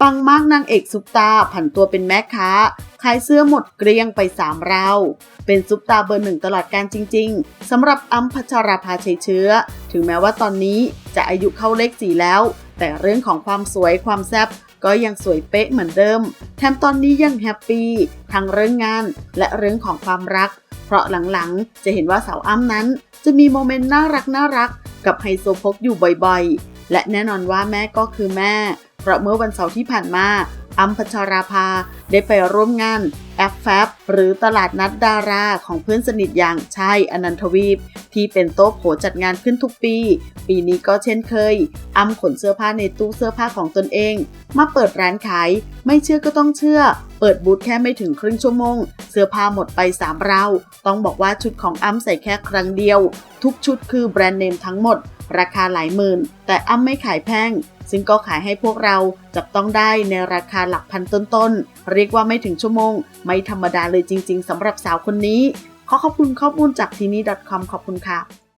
ปังมากนางเอกซุปตาผันตัวเป็นแม่ค้า ขายเสื้อหมดเกลี้ยงไปสามรา เป็นซุปตาเบอร์หนึ่งตลอดการจริง ๆสำหรับอัมพัชราภาชัยเชื้อ ถึงแม้ว่าตอนนี้จะอายุเข้าเลขสี่แล้ว แต่เรื่องของความสวยความแซ่บก็ยังสวยเป๊ะเหมือนเดิม แถมตอนนี้ยังแฮปปี้ทั้งเรื่องงานและเรื่องของความรัก เพราะหลังๆ จะเห็นว่าสาวอ้ำนั้น จะมีโมเมนต์น่ารักน่ารักกับไฮโซโพกอยู่บ่อยๆ และแน่นอนว่าแม่ก็คือแม่ ราะเมื่อวันเสาร์ที่ผ่านมาอัมพัชราภา ได้ไปร่วมงานแอฟแฟบหรือตลาดนัดดาราของเพื่อนสนิทอย่างชัยอนันทวีป ที่เป็นโต๊ะโผจัดงานขึ้นทุกปี ปีนี้ก็เช่นเคย อัมขนเสื้อผ้าในตู้เสื้อผ้าของตนเอง มาเปิดร้านขาย ไม่เชื่อก็ต้องเชื่อ เปิดบูธแค่ไม่ถึงครึ่งชั่วโมง เสื้อผ้าหมดไปสามรา ต้องบอกว่าชุดของอัมใส่แค่ครั้งเดียว ทุกชุดคือแบรนด์เนมทั้งหมด ราคาหลายหมื่น แต่อ้ำไม่ขายแพงซึ่งก็ขายให้พวกเราจับต้องได้ในราคาหลักพันต้นๆ เรียกว่าไม่ถึงชั่วโมง ไม่ธรรมดาเลยจริงๆสำหรับสาวคนนี้ ขอขอบคุณข้อมูลจากทีนี้ .com ขอบคุณค่ะ